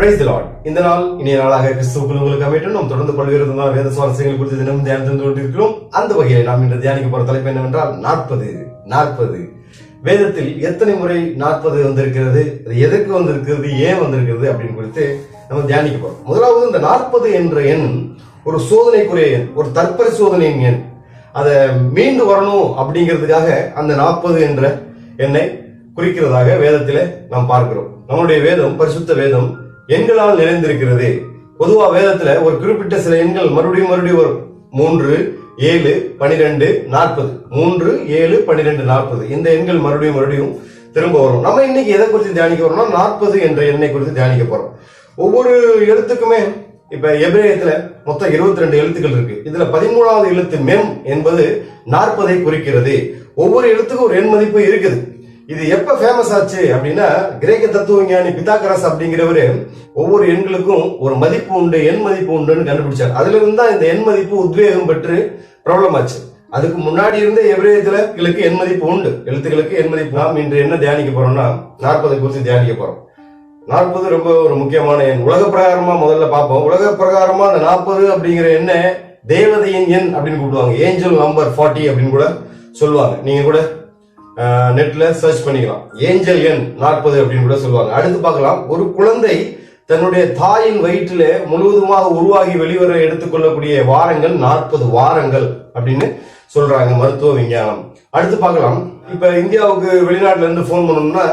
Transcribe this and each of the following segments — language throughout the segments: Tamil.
பிரைஸ் லார்ட் இந்த நாள் இனிய நாளாக கிறிஸ்துவுக்குள் உங்களுக்கு அமையட்டும். நாம் தொடர்ந்து பல்வேறு விதமான வேத சுவாரஸ்யங்கள் குறித்து தினமும் தியானம் தந்து கொண்டிருக்கிறோம். அந்த வகையில் நாம் இன்று தியானிக்க போற தலைப்பு என்னவென்றால் நாற்பது நாற்பது. வேதத்தில் எத்தனை முறை நாற்பது வந்திருக்கிறது அது எதற்கு வந்திருக்கிறது ஏன் வந்திருக்கிறது அப்படின்னு குறித்து நம்ம தியானிக்க போறோம். முதலாவது இந்த நாற்பது என்ற எண் ஒரு சோதனைக்குரிய எண் ஒரு தற்பரிசோதனையின் எண். அதை மீண்டு வரணும் அப்படிங்கிறதுக்காக அந்த நாற்பது என்ற எண்ணை குறிக்கிறதாக வேதத்தில் நாம் பார்க்கிறோம். நம்மளுடைய வேதம் பரிசுத்த வேதம் எண்களால் நிறைந்திருக்கிறது. பொதுவா வேதத்துல ஒரு குறிப்பிட்ட சில எண்கள் மறுபடியும் மறுபடியும் வரும். மூன்று ஏழு பனிரெண்டு நாற்பது. மூன்று ஏழு பனிரெண்டு நாற்பது. இந்த எண்கள் மறுபடியும் மறுபடியும் திரும்ப வரும். நம்ம இன்னைக்கு எதை குறித்து தியானிக்க போறோம்னா நாற்பது என்ற எண்ணை குறித்து தியானிக்க போறோம். ஒவ்வொரு எழுத்துக்குமே இப்ப எபிரேயத்துல மொத்தம் இருபத்தி ரெண்டு எழுத்துக்கள் இருக்கு. இதுல பதிமூணாவது எழுத்து மெம் என்பது நாற்பதை குறிக்கிறது. ஒவ்வொரு எழுத்துக்கும் ஒரு எண் மதிப்பு இருக்குது. இது எப்ப ஃபேமஸ் ஆச்சு அப்படின்னா கிரேக்க தத்துவ ஞானி பிதாகரஸ் அப்படிங்கிறவரு ஒவ்வொரு எண்களுக்கும் ஒரு மதிப்பு உண்டு எண் மதிப்பு உண்டுன்னு கண்டுபிடிச்சார். அதுல இருந்து தான் இந்த எண் மதிப்பு உத்வேகம் பெற்று ப்ராப்ளம் ஆச்சு. அதுக்கு முன்னாடி இருந்த எபிரேயத்துல எண் மதிப்பு உண்டு. எழுத்துக்களுக்கு எண் மதிப்பு. நாம் இன்று என்ன தியானிக்க போறோம்னா நாற்பதை குறித்து தியானிக்க போறோம். நாற்பது ரொம்ப ஒரு முக்கியமான எண். உலக பிரகாரமா முதல்ல பார்ப்போம். உலக பிரகாரமா அந்த நாற்பது அப்படிங்கிற எண்ணை தேவதையின் எண் அப்படின்னு கூப்பிடுவாங்க. ஏஞ்சல் நம்பர் ஃபார்ட்டி அப்படின்னு கூட சொல்லுவாங்க. நீங்க கூட நெட்ல சர்ச் பண்ணிக்கலாம். ஏஞ்சல் எண் நாற்பது அப்படின்னு கூட சொல்லுவாங்க. அடுத்து பார்க்கலாம். ஒரு குழந்தை தன்னுடைய தாயின் வயிற்றில் முழுவதுமாக உருவாகி வெளிவர எடுத்துக்கொள்ளக்கூடிய வாரங்கள் நாற்பது வாரங்கள் அப்படின்னு சொல்றாங்க மருத்துவ விஞ்ஞானம். அடுத்து பார்க்கலாம். இப்ப இந்தியாவுக்கு வெளிநாட்டுல இருந்து போன் பண்ணணும்னா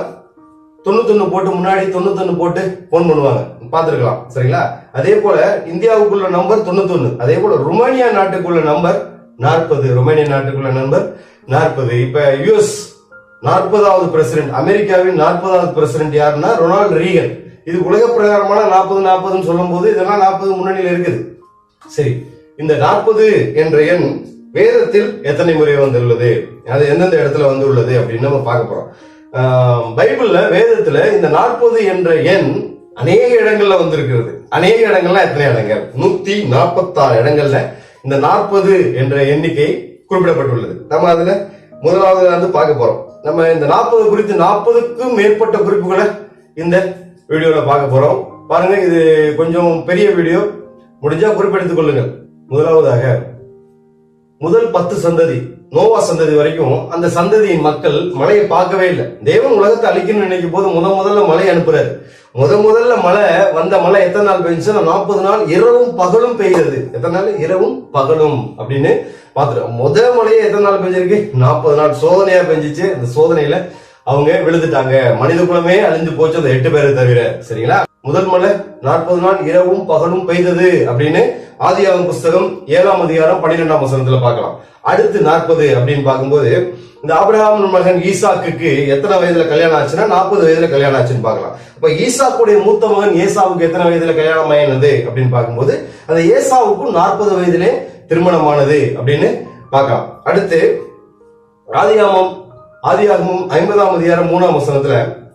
தொண்ணூத்தொன்னு போட்டு முன்னாடி தொண்ணூத்தொன்னு போட்டு போன் பண்ணுவாங்க. பார்த்துருக்கலாம். சரிங்களா? அதே போல இந்தியாவுக்குள்ள நம்பர் தொண்ணூத்தொன்னு. அதே போல ருமேனியா நாட்டுக்குள்ள நம்பர் நாற்பது. ருமேனியா நாட்டுக்குள்ள நம்பர் நாற்பது. இப்ப யூஎஸ் நாற்பதாவது பிரசிடென்ட் அமெரிக்காவின் நாற்பதாவது பிரசிடென்ட் யாருன்னா ரொனால்டு ரீகன். இது உலக பிரகாரமான நாற்பது நாற்பதுன்னு சொல்லும் போது இதெல்லாம் நாற்பது முன்னணியில் இருக்குது. சரி இந்த நாற்பது என்ற எண் வேதத்தில் எத்தனை முறை வந்துள்ளது? அது எந்தெந்த இடத்துல வந்துள்ளது அப்படின்னு நம்ம பார்க்க போறோம். பைபிள்ல வேதத்துல இந்த நாற்பது என்ற எண் அநேக இடங்கள்ல வந்திருக்கிறது. அநேக இடங்கள்ல எத்தனை இடங்கள்? நூத்தி நாற்பத்தாறு இடங்கள்ல இந்த நாற்பது என்ற எண்ணிக்கை குறிப்பிடப்பட்டுள்ளது. நம்ம அதுல முதலாவது வந்து பார்க்க போறோம். நம்ம இந்த நாற்பது குறித்து நாற்பதுக்கும் மேற்பட்ட குறிப்புகளை இந்த வீடியோல பார்க்க போறோம். பாருங்க இது கொஞ்சம் பெரிய வீடியோ. முடிஞ்சா குறிப்பெடுத்துக் கொள்ளுங்கள். முதலாவதாக முதல் பத்து சந்ததி நோவா சந்ததி வரைக்கும் அந்த சந்ததியின் மக்கள் மழையை பார்க்கவே இல்லை. தேவன் உலகத்தை அழிக்கணும்னு நினைக்கும் போது முத முதல்ல மழை அனுப்புறாரு. முத முதல்ல மழை வந்த மழை எத்தனை நாள் பெஞ்சுன்னா நாற்பது நாள் இரவும் பகலும் பெய்கிறது. எத்தனை நாள்? இரவும் பகலும் அப்படின்னு பார்த்துட்டோம் முத மழையே எத்தனை நாள் பெஞ்சிருக்கு? நாற்பது நாள் சோதனையா பெஞ்சிச்சு. அந்த சோதனையில அவங்க விழுந்துட்டாங்க. மனித குலமே அழிஞ்சு போச்சு அந்த எட்டு பேரை தவிர. சரிங்களா? முதல் மலை நாற்பது நாள் இரவும் பகலும் பெய்தது அப்படின்னு ஆதியாகம் புஸ்தகம் ஏழாம் அதிகாரம் பன்னிரெண்டாம் வசனத்துல பார்க்கலாம். அடுத்து நாற்பது அப்படின்னு பார்க்கும்போது இந்த ஆபிரகாம் மகன் ஈசாக்கு எத்தனை வயதுல கல்யாணம் ஆச்சுன்னா நாற்பது வயதுல கல்யாணம் ஆச்சுன்னு பார்க்கலாம். இப்ப ஈசாக்குடைய மூத்த மகன் ஏசாவுக்கு எத்தனை வயதுல கல்யாணம் ஆயினது அப்படின்னு பார்க்கும்போது அந்த ஏசாவுக்கும் நாற்பது வயதிலே திருமணமானது அப்படின்னு பார்க்கலாம். அடுத்து ஆதியாமம் ஆதியாகமும் ஐம்பதாம் அதிகாரம் மூணாம் வசனத்துல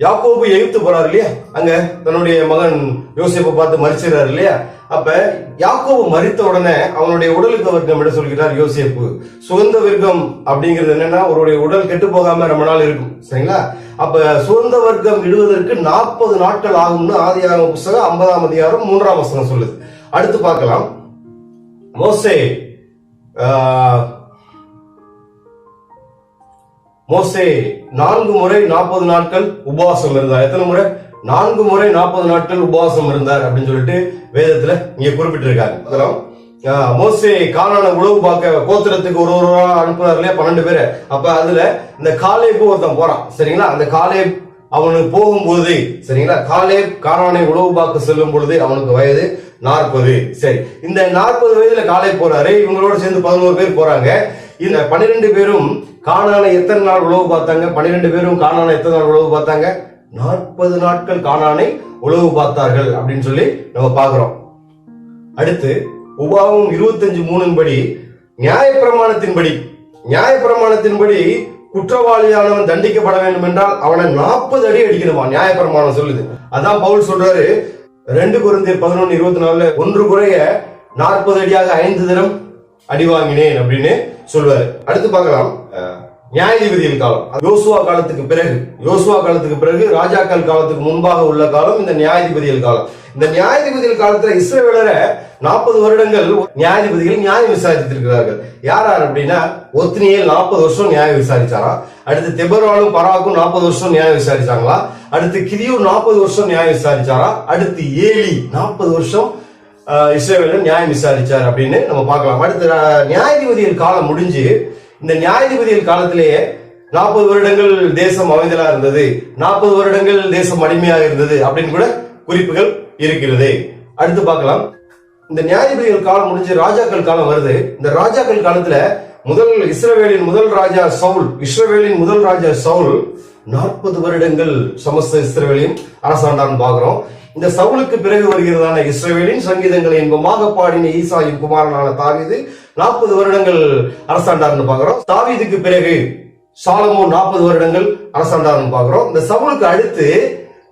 யாக்கோபு எகிப்து போறாரு இல்லையா? அங்க தன்னுடைய மகன் யோசிப்பை பார்த்து மறிச்சிடறாரு இல்லையா? அப்ப யாக்கோபு மறித்த உடனே அவனுடைய உடலுக்கு வர்க்கம் என்ன சொல்கிறார் யோசிப்பு. சுகந்த வர்க்கம் அப்படிங்கிறது என்னன்னா அவருடைய உடல் கெட்டு போகாம ரொம்ப நாள் இருக்கும். சரிங்களா? அப்ப சுகந்த வர்க்கம் விடுவதற்கு நாற்பது நாட்கள் ஆகும்னு ஆதியாகம புஸ்தகம் ஐம்பதாம் அதிகாரம் மூன்றாம் வசனம் சொல்லுது. அடுத்து பார்க்கலாம். மோசே மோசே நான்கு முறை நாற்பது நாட்கள் உபவாசம் இருந்தார். எத்தனை முறை? நான்கு முறை நாற்பது நாட்கள் உபவாசம் இருந்தார் அப்படின்னு சொல்லிட்டு வேதத்துல இங்க குறிப்பிட்டிருக்காங்க. அதெல்லாம் மோசே காணான உழவு பார்க்க கோத்திரத்துக்கு ஒரு ஒரு அனுப்புனார் இல்லையா பன்னெண்டு பேரு. அப்ப அதுல இந்த காலேப்பு ஒருத்தன் போறான். சரிங்களா? அந்த காலேப் அவனுக்கு போகும்போது சரிங்களா? காலேப் காணானை உழவு பார்க்க செல்லும் பொழுது அவனுக்கு வயது நாற்பது. சரி. இந்த நாற்பது வயதுல காலை போறாரு. இவங்களோட சேர்ந்து பதினோரு பேர் போறாங்க. இந்த பன்னிரெண்டு பேரும் காணான எத்தனை நாள் உழவு பார்த்தாங்க? பன்னிரெண்டு பேரும் காணான எத்தனை நாள் உழவு பார்த்தாங்க? நாற்பது நாட்கள் காணானை உழவு பார்த்தார்கள் அப்படின்னு சொல்லி நம்ம பார்க்கிறோம். அடுத்து உபாவும் இருபத்தஞ்சு மூணின்படி நியாயப்பிரமாணத்தின்படி. நியாயப்பிரமாணத்தின்படி குற்றவாளியானவன் தண்டிக்கப்பட வேண்டும் என்றால் அவனை நாற்பது அடி அடிக்கணுமா? நியாயப்பிரமாணம் சொல்லுது. அதான் பவுல் சொல்றாரு ரெண்டு குருந்தியர் பதினொன்னு இருபத்தி நாலுல ஒன்று குறைய நாற்பது அடியாக ஐந்து தினம் அடி வாங்கினேன் அப்படின்னு சொல்வாரு. அடுத்து பார்க்கலாம். நியாயாதிபதியின் காலம். யோசுவா காலத்துக்கு பிறகு யோசுவா காலத்துக்கு பிறகு ராஜாக்கள் காலத்துக்கு முன்பாக உள்ள காலம் இந்த நியாயாதிபதிகள் காலம். இந்த நியாயாதிபதிகள் காலத்துல இஸ்ரேலர நாற்பது வருடங்கள் நியாயாதிபதிகள் நியாயம் விசாரித்திருக்கிறார்கள். யார் யார் அப்படின்னா ஒத்தினியே நாற்பது வருஷம் நியாயம் விசாரிச்சாராம். அடுத்து தெபராலும் பராக்கும் நாற்பது வருஷம் நியாயம் விசாரிச்சாங்களா? அடுத்து கிரியூர் நாற்பது வருஷம் நியாயம் விசாரிச்சாரா? அடுத்து ஏலி நாற்பது வருஷம் இஸ்ரேவேலும் நியாயம் விசாரிச்சார் அப்படின்னு நம்ம பார்க்கலாம். அடுத்து நியாயாதிபதியின் காலம் முடிஞ்சு இந்த நியாயதிபதியின் காலத்திலேயே நாற்பது வருடங்கள் தேசம் அமைதலா இருந்தது. நாற்பது வருடங்கள் தேசம் அடிமையாக இருந்தது அப்படின்னு கூட குறிப்புகள் இருக்கிறது. அடுத்து பார்க்கலாம். இந்த நியாயாதிபதிகள் காலம் முடிஞ்சு ராஜாக்கள் காலம் வருது. இந்த ராஜாக்கள் காலத்துல முதல் இஸ்ரவேலின் முதல் ராஜா சவுல் இஸ்ரவேலின் முதல் ராஜா சவுல் நாற்பது வருடங்கள் சமஸ்த இஸ்ரவேலையும் அரசாண்டான்னு பார்க்கிறோம் இந்த சவுலுக்கு பிறகு வருகிறதான இஸ்ரவேலின் சங்கீதங்களை இன்பமாக பாடின ஈசாயின் குமாரனான தாவீது நாற்பது வருடங்கள் அரசாண்டார்னு பாக்குறோம் தாவீதுக்கு பிறகு சாலமோ நாற்பது வருடங்கள் அரசாண்டார்னு பாக்குறோம் இந்த சவுலுக்கு அடுத்து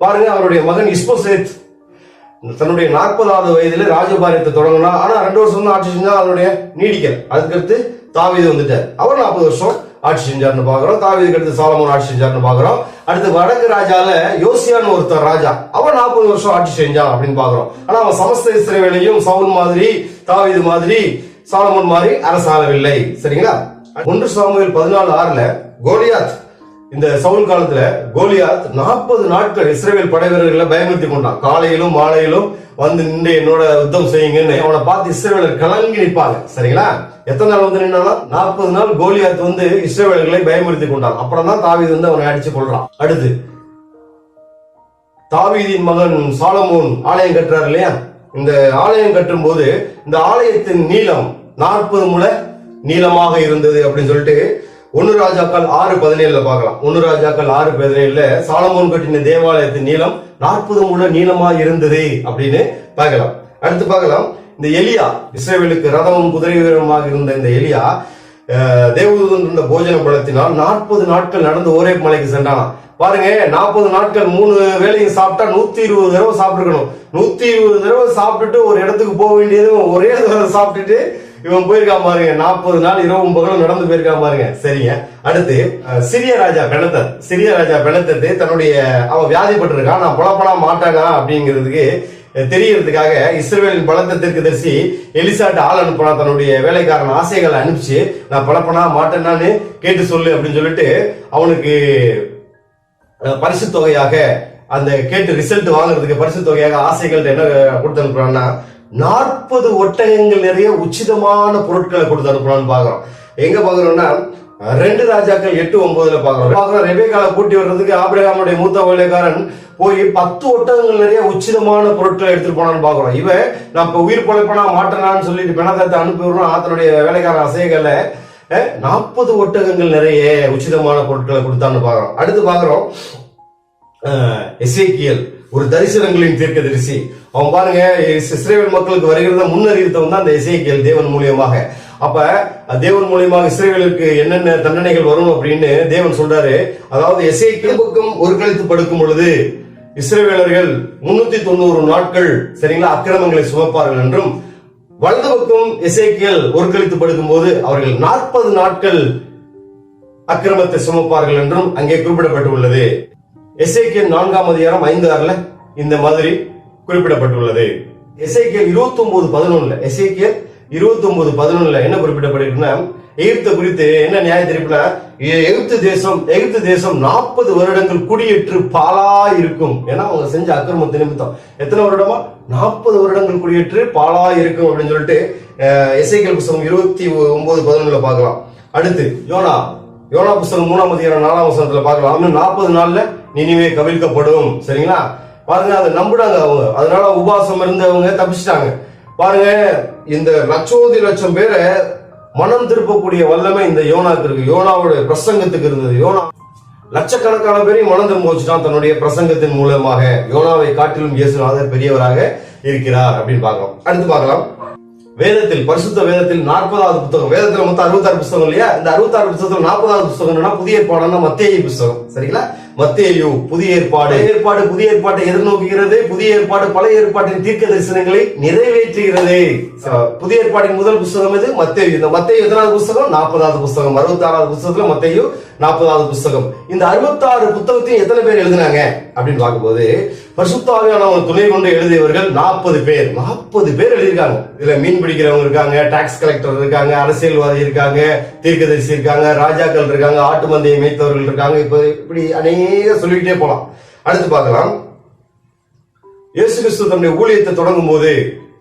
பாருங்க அவருடைய மகன் இஸ்போசேத். தன்னுடைய நாற்பதாவது வயதுல ராஜபாரியத்தை தொடங்கினா ஆனா ரெண்டு வருஷம் தான் ஆட்சி செஞ்சா அதனுடைய நீடிக்கல. அதுக்கடுத்து தாவீது வந்துட்டார். அவர் நாற்பது வருஷம் ஆட்சி செஞ்சார்னு பாக்குறோம் தாவீதுக்கு அடுத்து சாலமோன் ஆட்சி செஞ்சார்னு பாக்குறோம் அடுத்து வடக்கு ராஜால யோசியான்னு ஒருத்தர் ராஜா. அவன் நாற்பது வருஷம் ஆட்சி செஞ்சான் அப்படின்னு பாக்குறோம் ஆனா அவன் சமஸ்த இஸ்ரேவேலையும் சவுல் மாதிரி தாவீது மாதிரி சாலமோன் மாதிரி அரசாளவில்லை சரிங்களா? ஒன்று சாமுவேல் பதினாலு ஆறுல கோலியாத் இந்த சவுல் காலத்துல கோலியாத் நாற்பது நாட்கள் இஸ்ரேல் படை வீரர்களை பயமுறுத்தி கொண்டான். காலையிலும் மாலையிலும் வந்து நின்று என்னோட யுத்தம் செய்யுங்கன்னு அவனை பார்த்து இஸ்ரேலர் கலங்கி நிற்பாங்க. சரிங்களா? எத்தனை நாள் வந்து நின்னாலும் நாற்பது நாள் கோலியாத் வந்து இஸ்ரேலர்களை பயமுறுத்தி கொண்டான். அப்புறம் தான் தாவீது வந்து அவனை அடிச்சு கொள்றான் அடுத்து தாவீதின் மகன் சாலமோன் ஆலயம் கட்டுறாரு இல்லையா? இந்த ஆலயம் கட்டும் போது இந்த ஆலயத்தின் நீளம் நாற்பது முளை நீளமாக இருந்தது அப்படின்னு சொல்லிட்டு ஒன்னு ராஜாக்கள் ஆறு பதினேழுல பார்க்கலாம். ஒன்னு ராஜாக்கள் ஆறு பதினேழுல சாலமோன் கட்டின தேவாலயத்தின் நீளம் நாற்பது முழ நீளமா இருந்தது அப்படின்னு பார்க்கலாம். அடுத்து பார்க்கலாம். இந்த எலியா இஸ்ரேவேலுக்கு ரதமும் குதிரை வீரமாக இருந்த இந்த எலியா தேவதூதன் இருந்த போஜன பலத்தினால் நாற்பது நாட்கள் நடந்து ஒரே மலைக்கு சென்றானாம். பாருங்க நாற்பது நாட்கள் மூணு வேலையும் சாப்பிட்டா நூத்தி இருபது தடவை சாப்பிட்டுருக்கணும். நூத்தி இருபது தடவை சாப்பிட்டுட்டு ஒரு இடத்துக்கு போக வேண்டியது ஒரே தடவை சாப்பிட்டுட்டு இவன் போயிருக்கான் பாருங்க. நாற்பது நாள் இரவும் பகலும் நடந்து போயிருக்கான் பாருங்க. சரிங்க. அடுத்து சிறிய சிரிய ராஜா பெணத்தர் சிரிய ராஜா பெணத்தத்து தன்னுடைய அவன் வியாதிப்பட்டிருக்கான். நான் புலப்படா மாட்டானா அப்படிங்கிறதுக்கு தெரியறதுக்காக இஸ்ரேலின் பலத்த தரிசி எலிசாட்டு ஆள் அனுப்புனா தன்னுடைய வேலைக்காரன் ஆசைகளை அனுப்பிச்சு நான் பலப்பனா மாட்டேன்னான்னு கேட்டு சொல்லு அப்படின்னு சொல்லிட்டு அவனுக்கு பரிசு தொகையாக அந்த கேட்டு ரிசல்ட் வாங்குறதுக்கு பரிசு தொகையாக ஆசைகள் என்ன கொடுத்து அனுப்புறான்னா நாற்பது ஒட்டகங்கள் நிறைய உச்சிதமான பொருட்களை கொடுத்து அனுப்புறான்னு பாக்குறோம் எங்க பாக்குறோம்னா ரெண்டு ராஜாக்கள் எட்டு ஒன்பதுல பாக்குறோம் பாக்குறோம் ரெபேக்கால கூட்டி வர்றதுக்கு ஆபிரகாமுடைய மூத்த வேலைக்காரன் போய் பத்து ஒட்டகங்கள் நிறைய உச்சிதமான பொருட்களை எடுத்துட்டு போனான்னு பாக்குறோம் இவன் நான் இப்ப உயிர் பழைப்பனா மாட்டேனான்னு சொல்லிட்டு பிணக்கத்தை அனுப்பி விடுறோம் ஆத்தனுடைய வேலைக்காரன் அசைகளை நாற்பது ஒட்டகங்கள் நிறைய உச்சிதமான பொருட்களை கொடுத்தான்னு பாக்குறோம் அடுத்து பாக்குறோம் எஸ்ஏகியல் ஒரு தரிசனங்களின் தீர்க்க தரிசி அவன் பாருங்க இஸ்ரேல் மக்களுக்கு வருகிறத முன்னறிவித்தவன் தான் அந்த இசைக்கியல் தேவன் மூலியமாக. அப்ப தேவன் மூலியமாக இஸ்ரேலுக்கு என்னென்ன தண்டனைகள் வரும் அப்படின்னு தேவன் சொல்றாரு. அதாவது எசேக்கியல் பக்கம் ஒரு கழித்து படுக்கும் பொழுது இஸ்ரேவேலர்கள் முன்னூத்தி தொண்ணூறு நாட்கள் சரிங்களா அக்கிரமங்களை சுமப்பார்கள் என்றும் வலது பக்கம் எசேக்கியல் ஒருக்களித்து படுக்கும் போது அவர்கள் நாற்பது நாட்கள் அக்கிரமத்தை சுமப்பார்கள் என்றும் அங்கே குறிப்பிடப்பட்டுள்ளது. எசேக்கியல் நான்காம் அதிகாரம் ஐந்து ஆறுல இந்த மாதிரி குறிப்பிடப்பட்டுள்ளது. எசேக்கியல் இருபத்தி ஒன்பது பதினொன்னுல எசேக்கியல் இருபத்தி ஒன்பது பதினொன்னுல என்ன குறிப்பிடப்பட்டிருக்குன்னா எகிப்து குறித்து என்ன நியாய தெரிப்புனா எகிப்து தேசம் எகிப்து தேசம் நாற்பது வருடங்கள் குடியேற்று பாலா இருக்கும் ஏன்னா அவங்க செஞ்ச அக்கிரமத்தை நிமித்தம். எத்தனை வருடமா? நாற்பது வருடங்கள் குடியேற்று பாலா இருக்கும் அப்படின்னு சொல்லிட்டு இசைக்கல் புஸ்தகம் இருபத்தி ஒன்பது பதினொன்றுல பார்க்கலாம். அடுத்து யோனா. யோனா புஸ்தகம் மூணாம் அதிகாரம் நாலாம் வசனத்துல பார்க்கலாம். இன்னும் நாற்பது நாள்ல நினைவே கவிழ்க்கப்படும். சரிங்களா? பாருங்க அதை நம்புனாங்க அவங்க. அதனால உபாசம் இருந்தவங்க தப்பிச்சிட்டாங்க. பாருங்க இந்த லட்சோதி லட்சம் பேரை மனம் திருப்பக்கூடிய வல்லமை இந்த யோனாக்கு இருக்கு. யோனாவோட பிரசங்கத்துக்கு இருந்தது. யோனா லட்சக்கணக்கான பேரையும் மனம் திரும்ப வச்சுட்டான் தன்னுடைய பிரசங்கத்தின் மூலமாக யோனாவை காட்டிலும் இயேசுநாதர் பெரியவராக இருக்கிறார் அப்படின்னு பார்க்கலாம் அடுத்து பார்க்கலாம். வேதத்தில் பரிசுத்த வேதத்தில் நாற்பதாவது புத்தகம். வேதத்தில் மொத்தம் அறுபத்தாறு புத்தகம் இல்லையா? இந்த அறுபத்தாறு புத்தகத்தில் நாற்பதாவது புத்தகம் என்னன்னா புதிய பாடம்னா மத்திய புத்தகம். சரிங்களா? மத்தேயு புதிய ஏற்பாடு. ஏற்பாடு புதிய ஏற்பாட்டை எதிர்நோக்குகிறது. புதிய ஏற்பாடு பழைய ஏற்பாட்டின் தீர்க்க தரிசனங்களை நிறைவேற்றுகிறது புதிய ஏற்பாட்டின் முதல் புஸ்தகம் இது மத்தேயு. இந்த மத்தேயு எத்தனாவது புஸ்தகம் நாற்பதாவது புஸ்தகம் அறுபத்தாறாவது புஸ்தகத்துல மத்தேயு நாற்பதாவது புஸ்தகம். இந்த அறுபத்தாறு புத்தகத்தையும் எத்தனை பேர் எழுதினாங்க? அப்படின்னு பார்க்கும்போது பரிசுத்தாவியானவங்க துணை கொண்டு எழுதியவர்கள் நாற்பது பேர். நாற்பது பேர் எழுதியிருக்காங்க. இதுல மீன் பிடிக்கிறவங்க இருக்காங்க டாக்ஸ் கலெக்டர் இருக்காங்க அரசியல்வாதி இருக்காங்க தீர்க்கதரிசி இருக்காங்க ராஜாக்கள் இருக்காங்க ஆட்டு மந்தையை மேய்த்தவர்கள் இருக்காங்க. இப்ப இப்படி அநேக சொல்லிக்கிட்டே போலாம். அடுத்து பார்க்கலாம். இயேசு கிறிஸ்து தன்னுடைய ஊழியத்தை தொடங்கும் போது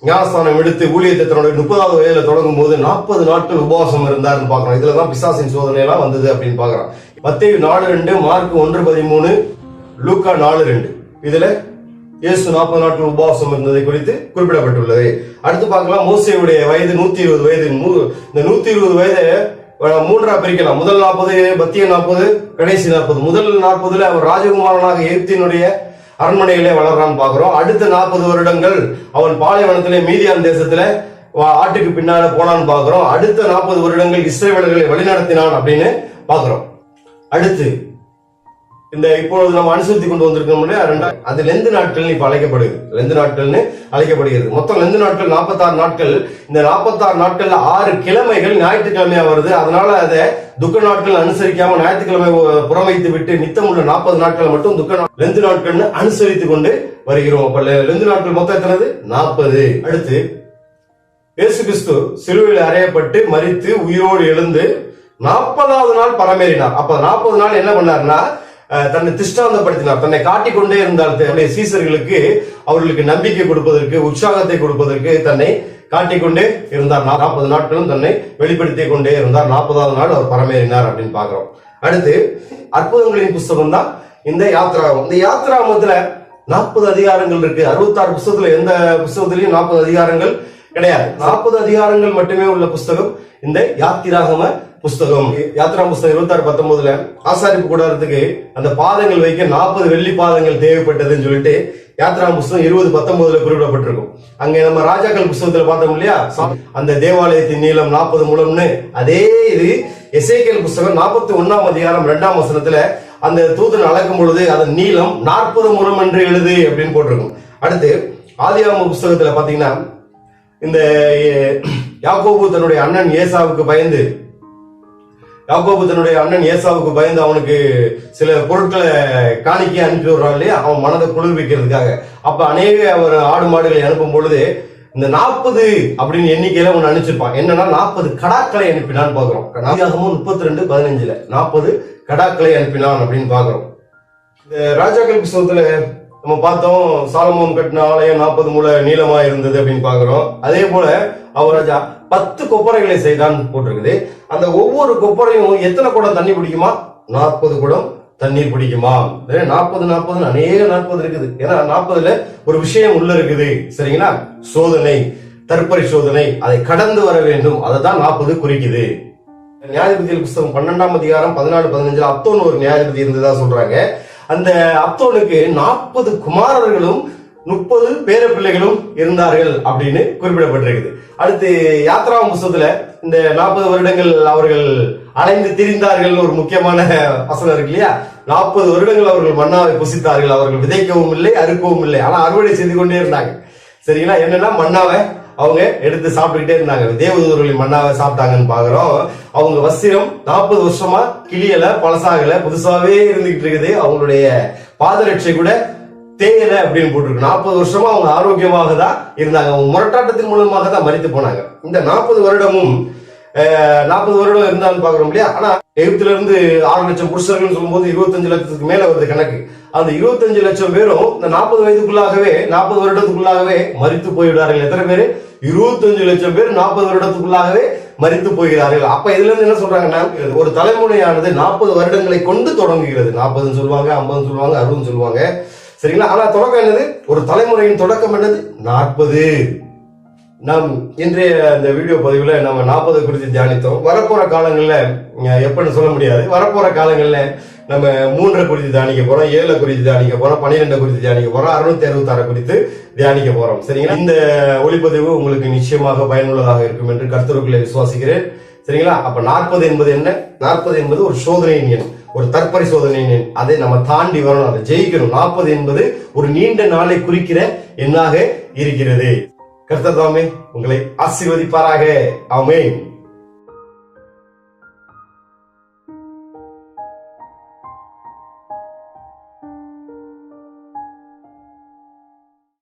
ஞானஸ்தானம் எடுத்து ஊழியத்தை தன்னுடைய முப்பதாவது வயதுல தொடங்கும் போது நாற்பது நாட்கள் உபவாசம் இருந்தாருன்னு இதில் இதுலதான் பிசாசின் சோதனை எல்லாம் வந்தது அப்படின்னு பார்க்கிறோம் மத்தேயு நாலு ரெண்டு மார்க் ஒன்று பதிமூணு லூக்கா நாலு ரெண்டு. இதுல இயேசு நாற்பது நாட்கள் உபவாசம் இருந்ததை குறித்து குறிப்பிடப்பட்டுள்ளது. அடுத்து பார்க்கலாம் மோசையுடைய வயது நூத்தி இருபது வயது மூ- இந்த நூத்தி இருபது வயதை மூன்றா பிரிக்கலாம். முதல் நாற்பது மத்திய நாற்பது கடைசி நாற்பது. முதல் நாற்பதுல அவர் ராஜகுமாரனாக எகிப்தினுடைய அரண்மனையிலே வளர்றான் பார்க்குறோம். அடுத்த நாற்பது வருடங்கள் அவன் பாலைவனத்திலே மீதியான் தேசத்துல வா- ஆட்டுக்கு பின்னால போனான்னு பார்க்குறோம். அடுத்த நாற்பது வருடங்கள் இஸ்ரேவலர்களை வழிநடத்தினான் அப்படின்னு பார்க்குறோம். அடுத்து இந்த இப்பொழுது நம்ம அனுசரித்து கொண்டு வந்திருக்கோம்ல ரெண்டா அது லெந்து நாட்கள் இப்ப அழைக்கப்படுது லெந்து நாட்கள்னு அழைக்கப்படுகிறது. மொத்தம் லெந்து நாட்கள் 46 நாட்கள். இந்த 46 நாட்கள்ல ஆறு கிழமைகள் ஞாயிற்றுக்கிழமையா வருது. அதனால அதை துக்க நாட்கள் அனுசரிக்காம ஞாயிற்றுக்கிழமை ஒ- புறமைத்து விட்டு மித்தம் உள்ள நாற்பது நாட்கள் மட்டும் துக்க லெந்து நாட்கள்னு அனுசரித்து கொண்டு வருகிறோம். அப்ப லெந்து நாட்கள் மொத்தம் எத்தனது? நாற்பது. அடுத்து இயேசு கிறிஸ்து சிலுவையில் அறையப்பட்டு மறித்து உயிரோடு எழுந்து நாற்பதாவது நாள் பரமேறினார். அப்ப நாற்பது நாள் என்ன பண்ணார்னா தன்னை திஷ்டாந்தப்படுத்தினார். தன்னை காட்டிக்கொண்டே இருந்தார். தன்னுடைய சீசர்களுக்கு அவர்களுக்கு நம்பிக்கை கொடுப்பதற்கு உற்சாகத்தை கொடுப்பதற்கு தன்னை காட்டிக்கொண்டே இருந்தார். நாற்பது நாட்களும் தன்னை வெளிப்படுத்திக் கொண்டே இருந்தார். நாற்பதாவது நாள் அவர் பரமேறினார் அப்படின்னு பாக்குறோம் அடுத்து அற்புதங்களின் புஸ்தகம் தான் இந்த யாத்ராகம் இந்த யாத்ராமத்துல நாற்பது அதிகாரங்கள் இருக்கு. அறுபத்தாறு புஸ்தகத்துல எந்த புஸ்தகத்திலையும் நாற்பது அதிகாரங்கள் கிடையாது. நாற்பது அதிகாரங்கள் மட்டுமே உள்ள புஸ்தகம். இந்த யாத்திராகம புஸ்தகம். யாத்திரா புஸ்தகம் இருபத்தாறு பத்தொன்பதுல ஆசாரிப்பு கூடாரத்துக்கு அந்த பாதங்கள் வைக்க நாற்பது வெள்ளி பாதங்கள் தேவைப்பட்டதுன்னு சொல்லிட்டு யாத்ரா புஸ்தகம் இருபது பத்தொன்பதுல குறிப்பிடப்பட்டிருக்கும். அங்க நம்ம ராஜாக்கள் புஸ்தகத்துல பார்த்தோம் இல்லையா? அந்த தேவாலயத்தின் நீளம் நாற்பது மூலம்னு. அதே இது எசேக்கியல் புஸ்தகம் நாற்பத்தி ஒன்னாம் அதிகாரம் இரண்டாம் வசனத்துல அந்த தூதன் அளக்கும் பொழுது அதன் நீளம் நாற்பது மூலம் என்று எழுது அப்படின்னு போட்டிருக்கும். அடுத்து ஆதியாம புஸ்தகத்துல பாத்தீங்கன்னா இந்த யாக்கோபு தன்னுடைய அண்ணன் ஏசாவுக்கு பயந்து யாக்கோபு தன்னுடைய அண்ணன் ஏசாவுக்கு பயந்து அவனுக்கு சில பொருட்களை காணிக்கை அனுப்பி விடுறான் இல்லையா? அவன் மனதை குளிர்விக்கிறதுக்காக. அப்ப அநேக அவர் ஆடு மாடுகளை அனுப்பும் பொழுது இந்த நாற்பது அப்படின்னு எண்ணிக்கையில ஒன்று அனுப்பிச்சிருப்பான். என்னன்னா நாற்பது கடாக்களை அனுப்பினான்னு பாக்குறோம் நாகமும் முப்பத்தி ரெண்டு பதினஞ்சுல நாற்பது கடாக்களை அனுப்பினான் அப்படின்னு பாக்குறோம் இந்த ராஜாக்கள் புஸ்தகத்துல நம்ம பார்த்தோம் சாலமோன் கட்டின ஆலயம் நாற்பது முழ நீளமா இருந்தது அப்படின்னு பாக்குறோம் அதே போல அவர் ராஜா பத்து கொப்பரைகளை செய்தான் போட்டிருக்குது. அந்த ஒவ்வொரு கொப்பரையும் எத்தனை குடம் தண்ணி பிடிக்குமா? நாற்பது குடம் தண்ணீர் பிடிக்குமா? நாற்பது நாற்பதுன்னு அநேக நாற்பது இருக்குது. ஏன்னா நாற்பதுல ஒரு விஷயம் உள்ள இருக்குது. சரிங்களா? சோதனை தற்பரி சோதனை அதை கடந்து வர வேண்டும். அதை தான் நாற்பது குறிக்குது. நியாயாதிபதிகள் புஸ்தகம் பன்னெண்டாம் அதிகாரம் பதினாலு பதினஞ்சுல அத்தோன்னு ஒரு நியாயபதி இருந்ததா சொல்றாங்க. அந்த அப்தோனுக்கு நாற்பது குமாரர்களும் முப்பது பேர பிள்ளைகளும் இருந்தார்கள் அப்படின்னு குறிப்பிடப்பட்டிருக்குது. அடுத்து யாத்ரா புஸ்தத்துல இந்த நாற்பது வருடங்கள் அவர்கள் அலைந்து திரிந்தார்கள் ஒரு முக்கியமான வசனம் இருக்கு இல்லையா? நாற்பது வருடங்கள் அவர்கள் மன்னாவை புசித்தார்கள் அவர்கள் விதைக்கவும் இல்லை அறுக்கவும் இல்லை. ஆனா அறுவடை செய்து கொண்டே இருந்தாங்க. சரிங்களா? என்னன்னா மன்னாவை அவங்க எடுத்து சாப்பிட்டுக்கிட்டே இருந்தாங்க. தேவதூர்களின் மண்ணாக சாப்பிட்டாங்கன்னு பாக்குறோம் அவங்க வஸ்திரம் நாற்பது வருஷமா கிளியல பழசாகல புதுசாவே இருந்துகிட்டு இருக்குது. அவங்களுடைய பாதரட்சை கூட தேயலை அப்படின்னு போட்டிருக்கு. நாற்பது வருஷமா அவங்க ஆரோக்கியமாக தான் இருந்தாங்க. அவங்க முரட்டாட்டத்தின் மூலமாக தான் மறித்து போனாங்க. இந்த நாற்பது வருடமும் நாற்பது வருடம் இருந்தான்னு பாக்குறோம் இல்லையா? ஆனா எகிப்துல இருந்து ஆறு லட்சம் புருஷர்கள் சொல்லும்போது இருபத்தஞ்சு லட்சத்துக்கு மேல வருது கணக்கு. அந்த இருபத்தஞ்சு லட்சம் பேரும் இந்த நாற்பது வயதுக்குள்ளாகவே நாற்பது வருடத்துக்குள்ளாகவே மறித்து போய்விடார்கள் எத்தனை பேர்? இருபத்தஞ்சு லட்சம் பேர் நாற்பது வருடத்துக்குள்ளாகவே மறித்து போகிறார்கள். அப்ப இதுல இருந்து என்ன சொல்றாங்கன்னா ஒரு தலைமுறையானது நாற்பது வருடங்களை கொண்டு தொடங்குகிறது. நாற்பதுன்னு சொல்லுவாங்க ஐம்பதுன்னு சொல்லுவாங்க அறுபதுன்னு சொல்லுவாங்க. சரிங்களா? ஆனா தொடக்கம் என்னது? ஒரு தலைமுறையின் தொடக்கம் என்னது? நாற்பது. நாம் இன்றைய இந்த வீடியோ பதிவுல நம்ம நாற்பது குறித்து தியானித்தோம். வரப்போற காலங்கள்ல எப்படின்னு எப்பன்னு சொல்ல முடியாது. வரப்போற காலங்கள்ல நம்ம மூன்றை குறித்து தியானிக்க போறோம் ஏழை குறித்து தியானிக்க போறோம் பன்னிரெண்டை குறித்து தியானிக்க போறோம் அறுநூத்தி அறுபத்தாறு குறித்து தியானிக்க போறோம். சரிங்களா? இந்த ஒளிப்பதிவு உங்களுக்கு நிச்சயமாக பயனுள்ளதாக இருக்கும் என்று கர்த்தருக்குள்ளே விசுவாசிக்கிறேன். சரிங்களா? அப்ப நாற்பது என்பது என்ன? நாற்பது என்பது ஒரு சோதனையின் எண் ஒரு தற்பரிசோதனை எண். அதை நம்ம தாண்டி வரணும் அதை ஜெயிக்கணும். நாற்பது என்பது ஒரு நீண்ட நாளை குறிக்கிற எண்ணாக இருக்கிறது. கர்த்தர் தாமே உங்களை ஆசீர்வதிப்பாராக. ஆமென்.